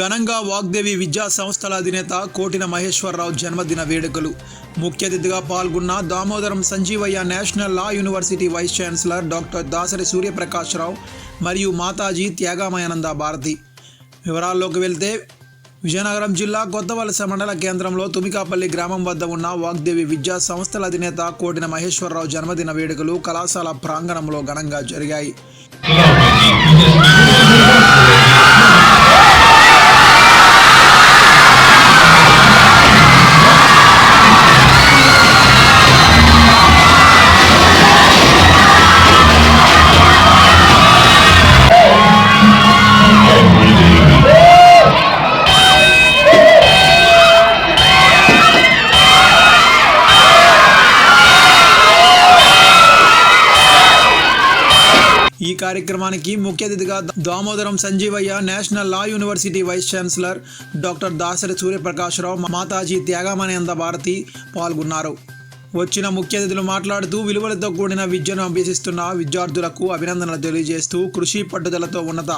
ఘనంగా వాగ్దేవి విద్యా సంస్థల అధినేత కోటిన మహేశ్వరరావు జన్మదిన వేడుకలు. ముఖ్య అతిథిగా పాల్గొన్న Damodaram Sanjeevaiah national law university vice chancellor doctor Dasari Suryaprakashrao మరియు మాతాజీ త్యాగామయానంద భారతి. వివరాల్లోకి వెళ్తే విజయనగరం జిల్లా కొత్తవలస మండల కేంద్రంలో తుమికాపల్లి గ్రామం వద్ద ఉన్న వాగ్దేవి విద్యా సంస్థల అధినేత కోటిన మహేశ్వరరావు జన్మదిన వేడుకలు కళాశాల ప్రాంగణంలో ఘనంగా జరిగాయి. కార్యక్రమానికి ముఖ్య అతిథిగా Damodaram Sanjeevaiah national law university vice chancellor doctor Dasari Suryaprakashrao Mataji Tyagamananda Bharati పాల్గొన్నారు. వచ్చిన ముఖ్య అతిథులు మాట్లాడుతూ విలువలతో కూడిన విద్యను అభ్యసిస్తున్న విద్యార్థులకు అభినందనలు తెలియజేస్తూ కృషి పట్టుదలతో ఉన్నత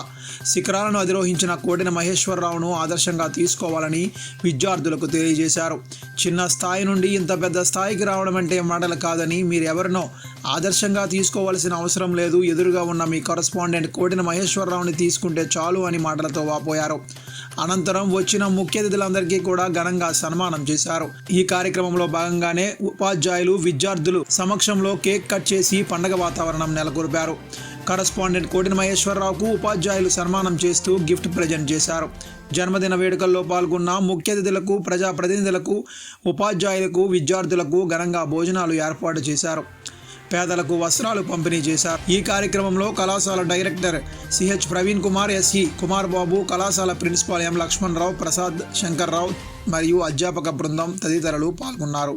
శిఖరాలను అధిరోహించిన కోటిన మహేశ్వరరావును ఆదర్శంగా తీసుకోవాలని విద్యార్థులకు తెలియజేశారు. చిన్న స్థాయి నుండి ఇంత పెద్ద స్థాయికి రావడం అంటే మాటలు కాదని మీరు ఎవరినో ఆదర్శంగా తీసుకోవాల్సిన అవసరం లేదు. ఎదురుగా ఉన్న మీ కరస్పాండెంట్ కోటిన మహేశ్వరరావుని తీసుకుంటే చాలు అని మాటలతో వాపోయారు. అనంతరం వచ్చిన ముఖ్య అతిథులందరికీ కూడా ఘనంగా సన్మానం చేశారు. ఈ కార్యక్రమంలో భాగంగానే ఉపాధ్యాయులు విద్యార్థులు సమక్షంలో కేక్ కట్ చేసి పండగ వాతావరణం నెలకొల్పారు. కరస్పాండెంట్ కోటిన మహేశ్వరరావుకు ఉపాధ్యాయులు సన్మానం చేస్తూ గిఫ్ట్ ప్రజెంట్ చేశారు. జన్మదిన వేడుకల్లో పాల్గొన్న ముఖ్య అతిథులకు ప్రజాప్రతినిధులకు ఉపాధ్యాయులకు విద్యార్థులకు ఘనంగా భోజనాలు ఏర్పాటు చేశారు. పేదలకు వస్త్రాలు పంపిణీ చేశారు. ఈ కార్యక్రమంలో కళాశాల director CH Praveen Kumar SE Kumar Babu కళాశాల ప్రిన్సిపాల్ ఎం లక్ష్మణ్ రావు ప్రసాద్ శంకర్రావు మరియు అధ్యాపక బృందం తదితరులు పాల్గొన్నారు.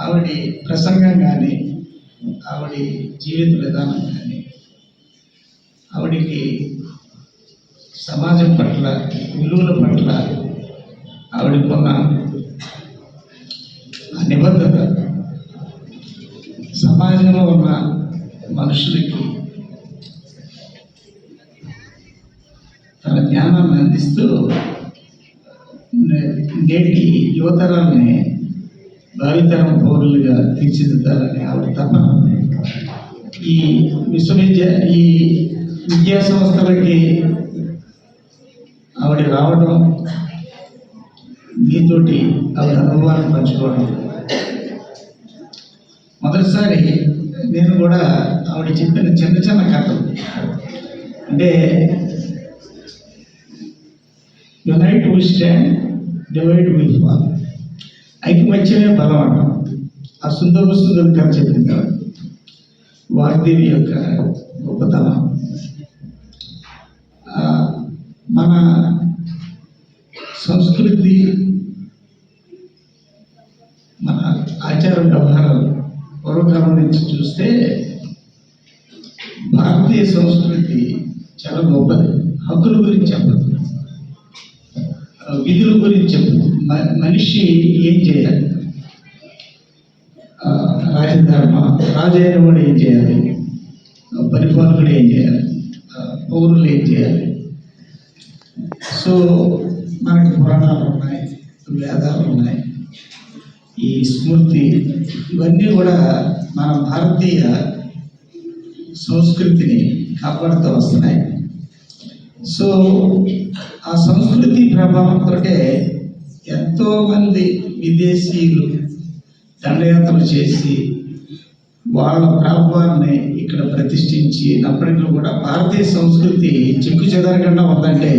ఆవిడ ప్రసంగం కానీ ఆవిడ జీవిత విధానం కానీ ఆవిడికి సమాజం పట్ల విలువల పట్ల ఆవిడకున్న ఆ నిబద్ధత సమాజంలో ఉన్న మనుషులకి తన జ్ఞానాన్ని అందిస్తూ నేటి యువతరాన్ని భావితరం పౌరులుగా తీర్చిదిద్దాలని ఆవిడ తపన ఈ విశ్వవిద్య ఈ విద్యా సంస్థలకి ఆవిడ రావడం మీతోటి ఆవిడ అనుభవాన్ని పంచుకోవడం. మొదటిసారి నేను కూడా ఆవిడ చెప్పిన చిన్న చిన్న కథలు. అంటే unite we stand divide we fall. ఐకమత్యమే బలం అంటాం ఆ సుందర సుందర కథ చెప్పింది వాగ్దేవి యొక్క గొప్పతనం. మన సంస్కృతి మన ఆచార వ్యవహారాలు పూర్వకాలం నుంచి చూస్తే భారతీయ సంస్కృతి చాలా గొప్పది. హక్కుల గురించి చెప్పదు. విధుల గురించి చెప్పదు. మనిషి ఏం చేయాలి? రాజధర్మ రాజైన వాడు ఏం చేయాలి? పరిపాలకుడు ఏం చేయాలి? పౌరులు ఏం చేయాలి? సో మనకి పురాణాలు ఉన్నాయి వేదాలు ఉన్నాయి. ఈ స్మృతి ఇవన్నీ కూడా మన భారతీయ సంస్కృతిని కాపాడుతూ వస్తున్నాయి. సో ఆ సంస్కృతి ప్రభావంతో ఎంతోమంది విదేశీయులు దండయాత్రలు చేసి వాళ్ళ ప్రభావాన్ని ఇక్కడ ప్రతిష్ఠించినప్పటికీ కూడా భారతీయ సంస్కృతి చెక్కు చెదరకుండా ఉందంటే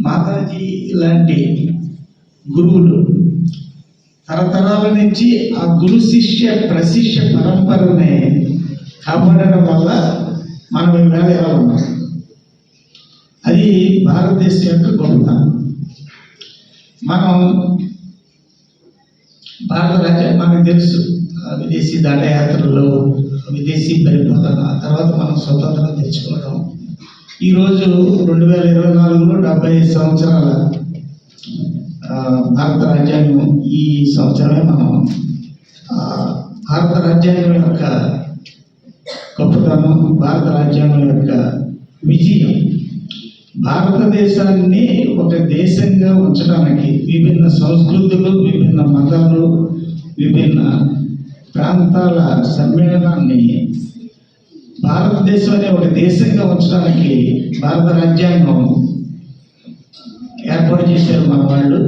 మాతాజీ లాంటి గురువులు తరతరాల నుంచి ఆ గురు శిష్య ప్రశిష్య పరంపరని కాపాడడం వల్ల మనం ఇవాళ ఎలా ఉన్నాం? అది భారతదేశం యొక్క గొప్పతనం. మనం భారత రాజ్యం మనకు తెలుసు. విదేశీ దండయాత్రలు విదేశీ పరిపాలన ఆ తర్వాత మనం స్వతంత్రం తెచ్చుకోవడం ఈరోజు రెండు వేల ఇరవై నాలుగులో డెబ్బై ఐదు సంవత్సరాల భారత రాజ్యాంగం ఈ సంవత్సరమే మనం భారత రాజ్యాంగం యొక్క గొప్పతనం భారత రాజ్యాంగం యొక్క విజయం. భారతదేశాన్ని ఒక దేశంగా ఉంచడానికి విభిన్న సంస్కృతులు విభిన్న మతాలు విభిన్న ప్రాంతాల సమ్మేళనాన్ని భారతదేశం అనే ఒక దేశంగా ఉంచడానికి భారత రాజ్యాంగం ఏర్పాటు చేశారు మన వాళ్ళు.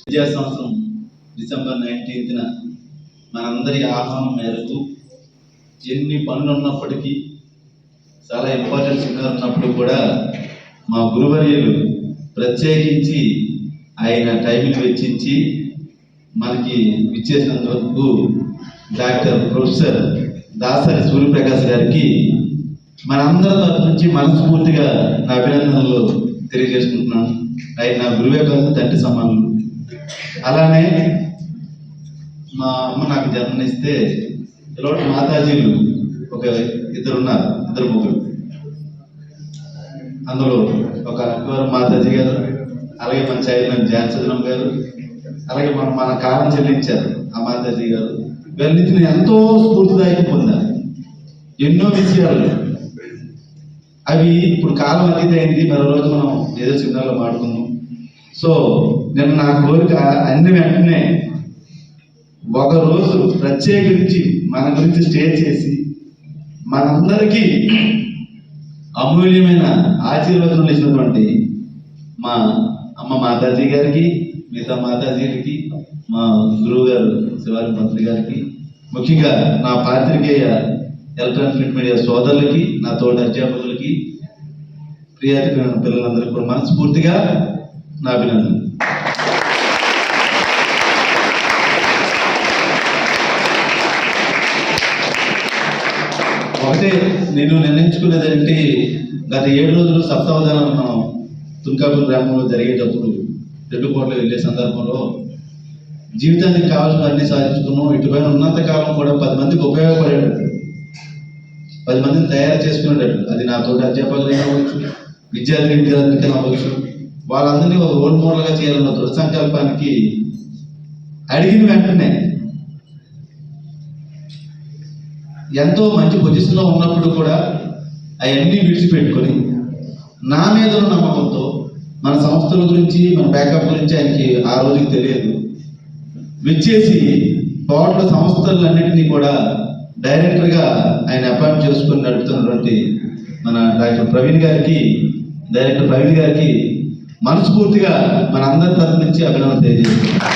విద్యా సంవత్సరం డిసెంబర్ నైన్టీన్త్న మనందరి ఆహ్వానం మేరకు ఎన్ని పనులు ఉన్నప్పటికీ చాలా ఇంపార్టెంట్ ఉన్నప్పుడు కూడా మా గురువర్యులు ప్రత్యేకించి ఆయన టైంని వెచ్చించి మనకి ఇచ్చేసినందుకు డాక్టర్ ప్రొఫెసర్ దాసరి సూర్యప్రకాష్ గారికి మనందరి తరఫు నుంచి మనస్ఫూర్తిగా నా అభినందనలు తెలియజేసుకుంటున్నాను. ఆయన నా గురువే కాదు తండ్రి సమానులు. అలానే మా అమ్మ నాకు జన్మనిస్తే ఇలాంటి మాతాజీలు ఒక ఇద్దరు ఉన్నారు ఇద్దరు ముగ్గురు. అందులో ఒక అక్బర్ మాతాజీ గారు అలాగే మన చైర్మన్ జాన్సదనం గారు అలాగే మన మన కాలం చెల్లించారు ఆ మాతాజీ గారు. వీళ్ళని నేను ఎంతో స్ఫూర్తిదాయకం పొందారు. ఎన్నో విషయాలు. అవి ఇప్పుడు కాలం అతీతైంది. అయింది మరో రోజు మనం ఏదో సిగ్నల్లో మాడుకుందాం సో నేను నా కోరిక అన్ని వెంటనే ఒక రోజు ప్రత్యేకించి మన గురించి స్టే చేసి మనందరికీ అమూల్యమైన ఆశీర్వచనం ఇచ్చినటువంటి మా అమ్మ మాతాజీ గారికి మిగతా మాతాజీలకి మా గురువు గారు శివారి మంత్రి గారికి ముఖ్యంగా నా పాత్రికేయ ఎలక్ట్రానిక్ మీడియా సోదరులకి నా తోటి అధ్యాపకులకి ప్రియాతి పిల్లలందరికీ కూడా మనస్ఫూర్తిగా నా అభినందన ఒకటే నేను నిర్ణయించుకునేది అంటే గత ఏడు రోజులు సప్తావధానం మనం తుంకాపూర్ గ్రామంలో జరిగేటప్పుడు రెడ్డుకోటలో వెళ్ళే సందర్భంలో జీవితానికి కావాల్సిన అన్ని సాధించుకున్నాం. ఇటుపైన ఉన్నంత కాలం కూడా పది మందికి ఉపయోగపడేటట్టు పది మందిని తయారు చేసుకునేటట్టు అది నా తోటి అధ్యాపకులైనా అవ్వచ్చు విద్యార్థి విద్యార్థులకైనా అవ్వచ్చు. వాళ్ళందరినీ ఒక రోల్ మోడల్గా చేయాలన్న దృఢ సంకల్పానికి అడిగిన వెంటనే ఎంతో మంచి పొజిషన్లో ఉన్నప్పుడు కూడా అవన్నీ విడిచిపెట్టుకొని నా మీద ఉన్న నమ్మకంతో మన సంస్థల గురించి మన బ్యాకప్ గురించి ఆయనకి ఆ రోజుకి తెలియదు. విచ్చేసి టోటల్ సంస్థలన్నింటినీ కూడా డైరెక్టర్గా ఆయన అపాయింట్ చేసుకొని నడుపుతున్నటువంటి మన డాక్టర్ ప్రవీణ్ గారికి డైరెక్టర్ ప్రవీణ్ గారికి మనస్ఫూర్తిగా మన అందరి తరఫు నుంచి అభినందన తెలియజేస్తున్నాం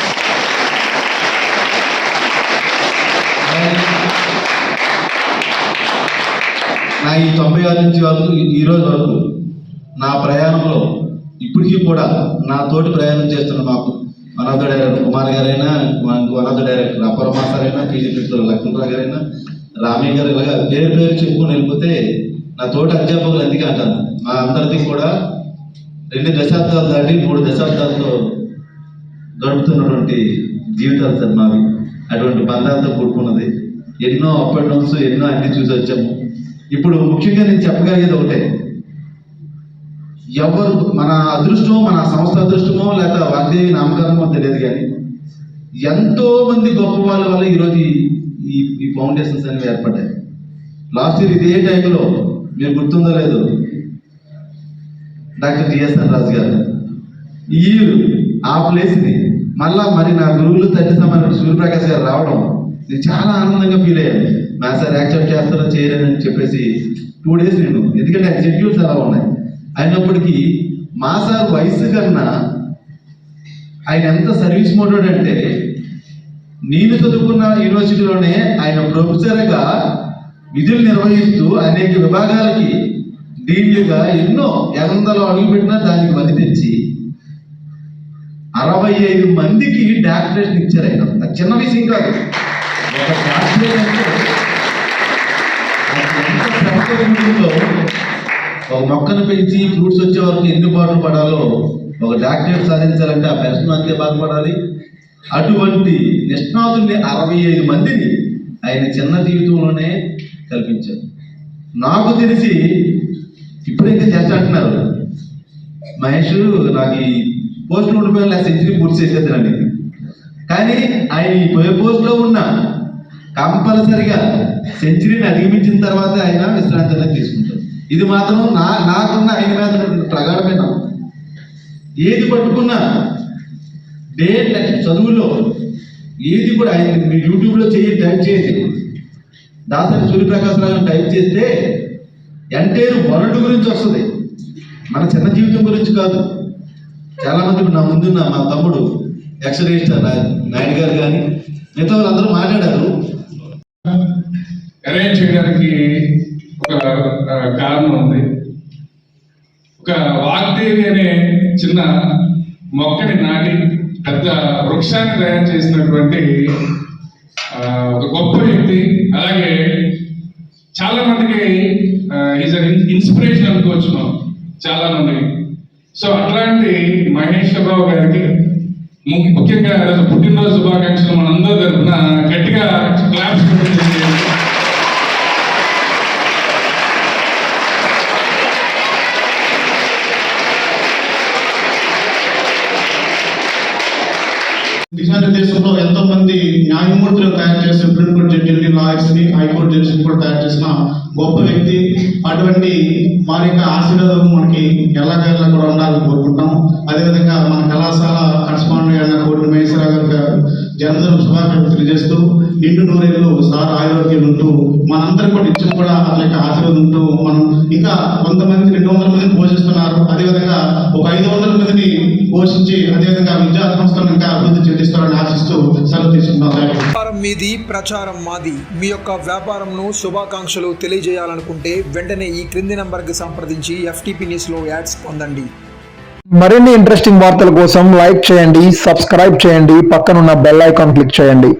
నా ఈ తొంభై ఆరు నుంచి వరకు ఈ- రోజు వరకు నా ప్రయాణంలో ఇప్పటికీ కూడా నా తోటి ప్రయాణం చేస్తున్న మాకు వనద డైరెక్టర్ కుమార్ గారైనా మనకు వనద డైరెక్టర్ అపరమా సారైనా అయినా టీజీపీ లక్ష్మణరావు గారైనా రామయ్య గారు ఇలాగా పేరు పేరు చెప్పుకొని వెళ్ళిపోతే నా తోటి అధ్యాపకులు అందుకే అంటాను మా అందరిది కూడా రెండు దశాబ్దాలు దాటి మూడు దశాబ్దాలతో గడుపుతున్నటువంటి జీవితాలు సార్ మావి. అటువంటి బంధాలతో కూడుకున్నది. ఎన్నో అప్ అండ్ డౌన్స్ ఎన్నో అన్ని చూసి వచ్చాము ఇప్పుడు ముఖ్యంగా నేను చెప్పగలిగేది ఒకటే. ఎవరు మన అదృష్టమో మన సంస్థ అదృష్టమో లేదా వాగ్దేవి నామకరణమో తెలియదు కానీ ఎంతో మంది గొప్ప వాళ్ళ వల్ల ఈరోజు ఈ- ఈ ఫౌండేషన్స్ అనేవి ఏర్పడ్డాయి. లాస్ట్ ఇయర్ ఇదే టైంలో మీరు గుర్తుందో లేదు డాక్టర్ జిఎస్ఎన్ రాజు గారు ఈ ఆ ప్లేస్ని మళ్ళా మరి నా గురువులు తల్లి సమాన సూర్యప్రకాశ్ గారు రావడం నేను చాలా ఆనందంగా ఫీల్ అయ్యాను. మా సార్ యాక్సెప్ట్ చేస్తారో చేయలేనని చెప్పేసి టూ డేస్ నేను. ఎందుకంటే ఆయన షెడ్యూల్స్ అలా ఉన్నాయి. అయినప్పటికీ మా సార్ వయసు కన్నా ఆయన ఎంత సర్వీస్ మోటెడ్ అంటే నేను చదువుకున్న యూనివర్సిటీలోనే ఆయన ప్రొఫెసర్గా విధులు నిర్వహిస్తూ అనేక విభాగాలకి డీన్లుగా ఎన్నో ఎందలో అడుగుపెట్టినా దానికి మది తెచ్చి అరవై ఐదు మందికి డాక్టరేట్ ఇచ్చారు ఆయన. చిన్న విషయం కాదు. ఒక డాక్టరేట్ అంటే అది ఎంత శ్రమతో కూడుకుందో, ఒక మొక్కను పెంచి ఫ్రూట్స్ వచ్చే వరకు ఎన్ని బాటలు పడాలో ఒక డాక్టరేట్ సాధించాలంటే ఆ పెన్షన్ అంతే బాధపడాలి. అటువంటి నిష్ణాతుల్ని అరవై ఐదు మందిని ఆయన చిన్న జీవితంలోనే కల్పించారు. నాకు తెలిసి ఇప్పుడు ఇంకా చేస్తా అంటున్నారు మహేష్ నాకు ఈ పోస్ట్ ఉండిపోయిన సెంచరీ పూర్తి చేసేద్దండి కానీ ఆయన ఈ పోయే పోస్ట్లో ఉన్న కంపల్సరిగా సెంచరీని అధిగమించిన తర్వాత ఆయన విశ్రాంతి అనేది తీసుకుంటారు ఇది మాత్రం నా నాకున్న ఆయన మీద ఉన్న ప్రగాఢమైన నమ్మకం. ఏది పట్టుకున్నా డే చదువులో ఏది కూడా ఆయన మీరు యూట్యూబ్లో చేయి టైప్ చేయండి. దాసరి సూర్యప్రకాశ్ రావు టైప్ చేస్తే ఎంటైర్ వరల్డ్ గురించి వస్తుంది. మన చిన్న జీవితం గురించి కాదు. చాలామంది నా ముందున్న మా తమ్ముడు ఎక్స్ నాయుడు గారు కానీ మిగతా వాళ్ళందరూ మాట్లాడారు. అరేంజ్ చేయడానికి ఒక కారణం ఉంది. ఒక వాగ్దేవి అనే చిన్న మొక్కని నాటి పెద్ద వృక్షాన్ని తయారు చేసినటువంటి ఒక గొప్ప వ్యక్తి. అలాగే చాలా మందికి ఈజ్ ఇన్స్పిరేషన్ అనుకోవచ్చు మనం. చాలా మంది. సో అట్లాంటి మహేశ్వరరావు గారికి ముఖ్యంగా పుట్టినరోజు శుభాకాంక్షలు మనందరూ తరపున గట్టిగా క్లాప్స్ ఎంతో న్యాయమూర్తులు తయారు చేసిన సుప్రీం కోర్టు జడ్జిని లాయర్స్ని హైకోర్టు జడ్జిని కూడా తయారు చేసిన గొప్ప వ్యక్తి. అటువంటి వారి యొక్క ఆశీర్వాదం మనకి ఎల్లగల్లా కూడా ఉండాలని కోరుకుంటాం అదేవిధంగా మన కళాశాల కరస్పాండెంట్ అయిన కోటి మహేశ్వరరావు గారు జన్మదిన శుభాకాంక్షలు తెలియజేస్తూ నిండు నూరేళ్ళు సార్ ఆరోగ్యం ఉంటూ మనందరం కూడా ఇచ్చిన కూడా అతని యొక్క ఆశీర్వాదం ఉంటూ మనం ఇంకా కొంతమంది రెండు వందల మందిని పోషిస్తున్నారు. అదేవిధంగా ఒక ఐదు వందల మందిని పోషించి అదేవిధంగా విద్యా సంస్థలను ఇంకా అభివృద్ధి చెందిస్తారని ఆశిస్తూ సెలవు థాంక్యూ. వ్యాపారం మీది ప్రచారం మాది. మీ యొక్క వ్యాపారంను శుభాకాంక్షలు తెలియజేయాలనుకుంటే వెంటనే ఈ క్రింది నంబర్కి సంప్రదించి ఎఫ్టీపీ న్యూస్లో యాడ్స్ పొందండి. మరిన్ని ఇంట్రెస్టింగ్ వార్తల కోసం లైక్ చేయండి సబ్స్క్రైబ్ చేయండి పక్కనున్న బెల్ ఐకాన్ క్లిక్ చేయండి.